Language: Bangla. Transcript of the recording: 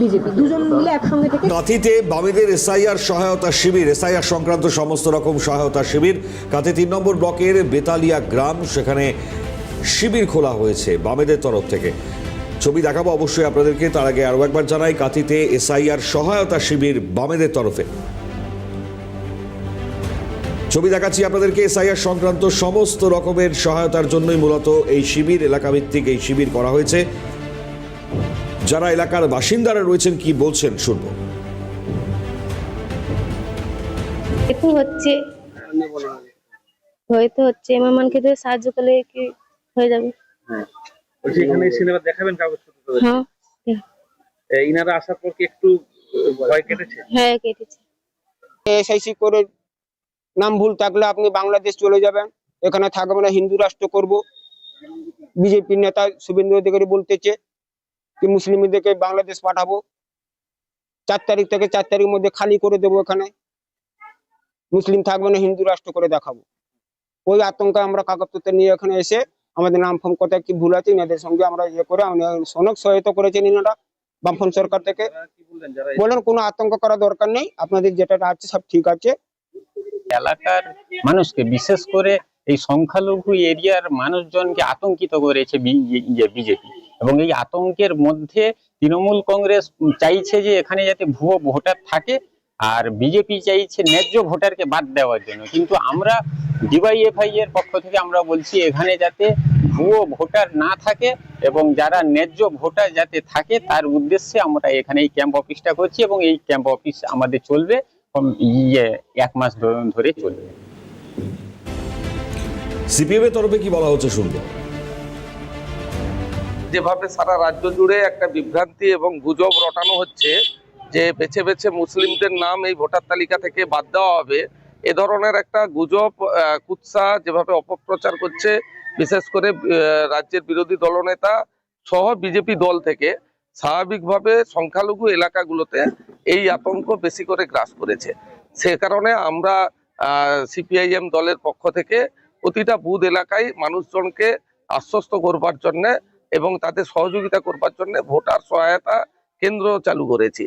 বিজেপি। বামেদের এসআইআর সহায়তা শিবির, এসআইআর সংক্রান্ত সমস্ত রকম সহায়তা শিবির। তিন নম্বর ব্লকের বেতালিয়া গ্রাম, সেখানে শিবির খোলা হয়েছে বামেদের তরফ থেকে। ছবি দেখাবো অবশ্যই আপনাদেরকে, তার আগে আরও একবার জানাই, কাঁথিতে এসআইআর সহায়তা শিবির বামেদের তরফে। ছবি দেখাচ্ছি আপনাদেরকে, এসআইআর সংক্রান্ত সমস্ত রকমের সহায়তার জন্যই মূলত এই শিবির, এলাকাভিত্তিক এই শিবির করা হয়েছে। যারা এলাকার বাসিন্দারা রয়েছেন কি বলছেন শুনব। একটু হচ্ছে হয়তো হচ্ছে মেহমানকে দিয়ে সাহায্য করলে কি হয়ে যাবে? হ্যাঁ। বলছি এখানে সিনেমা দেখাবেন কাগজপত্র? হ্যাঁ ইনারা আসার পর কি একটু ভয় কেটেছে? হ্যাঁ কেটেছে। এসআইসি করে নাম ভুল থাকলে আপনি বাংলাদেশ চলে যাবেন এখানে থাকবে না হিন্দু রাষ্ট্র করব। বিজেপি নেতা শুভেন্দু অধিকারী বলতেছে কি মুসলিমদেরকে বাংলাদেশ পাঠাবো। চার তারিখ থেকে চার তারিখের মধ্যে খালি করে দেবো এখানে। মুসলিম থাকবে না হিন্দু রাষ্ট্র করে দেখাবো। ওই আতঙ্কে আমরা কাগজপত্র নিয়ে এখানে এসে আমাদের নাম ফোন কথা কি ভুল আছে এনাদের সঙ্গে আমরা ইয়ে করে আমরা অনেক সহায়তা করেছেন এনারা বামফ্রন্ট সরকার থেকে। বলেন কোনো আতঙ্ক করা দরকার নেই আপনাদের যেটা আছে সব ঠিক আছে। এলাকার মানুষকে বিশেষ করে এই সংখ্যালঘু এরিয়ার মানুষজনকে আতঙ্কিত করেছে বিজেপি। এবং এই আতঙ্কের মধ্যে তৃণমূল কংগ্রেস চাইছে যে এখানে যাতে ভুয়ো ভোটার থাকে, আর বিজেপি চাইছে ন্যায্য ভোটারকে বাদ দেওয়ার জন্য। কিন্তু আমরা ডিওয়াইএফআই এর পক্ষ থেকে আমরা বলছি, এখানে যাতে ভুয়ো ভোটার না থাকে এবং যারা ন্যায্য ভোটার যাতে থাকে, তার উদ্দেশ্যে আমরা এখানে এই ক্যাম্প অফিসটা করছি এবং এই ক্যাম্প অফিস আমাদের চলবে ইয়ে এক মাস ধরে চলবে। সিপিএম এর তরফে কি বলা হচ্ছে শুনব? যেভাবে সারা রাজ্য জুড়ে একটা বিভ্রান্তি এবং গুজব রটানো হচ্ছে, যে বেছে বেছে মুসলিমদের নাম এই ভোটার তালিকা থেকে বাদ দেওয়া হবে, এ ধরনের একটা গুজব কুৎসা যেভাবে অপপ্রচার করছে, বিশেষ করে রাজ্যের বিরোধী দলনেতা সহ বিজেপি দল থেকে, স্বাভাবিকভাবে সংখ্যালঘু এলাকাগুলোতে এই আতঙ্ক বেশি করে গ্রাস করেছে। সে কারণে আমরা সিপিআইএম দলের পক্ষ থেকে প্রতিটা বুথ এলাকায় মানুষজনকে আশ্বস্ত করবার জন্য এবং তাদের সহযোগিতা করবার জন্য ভোটার সহায়তা কেন্দ্র চালু করেছি।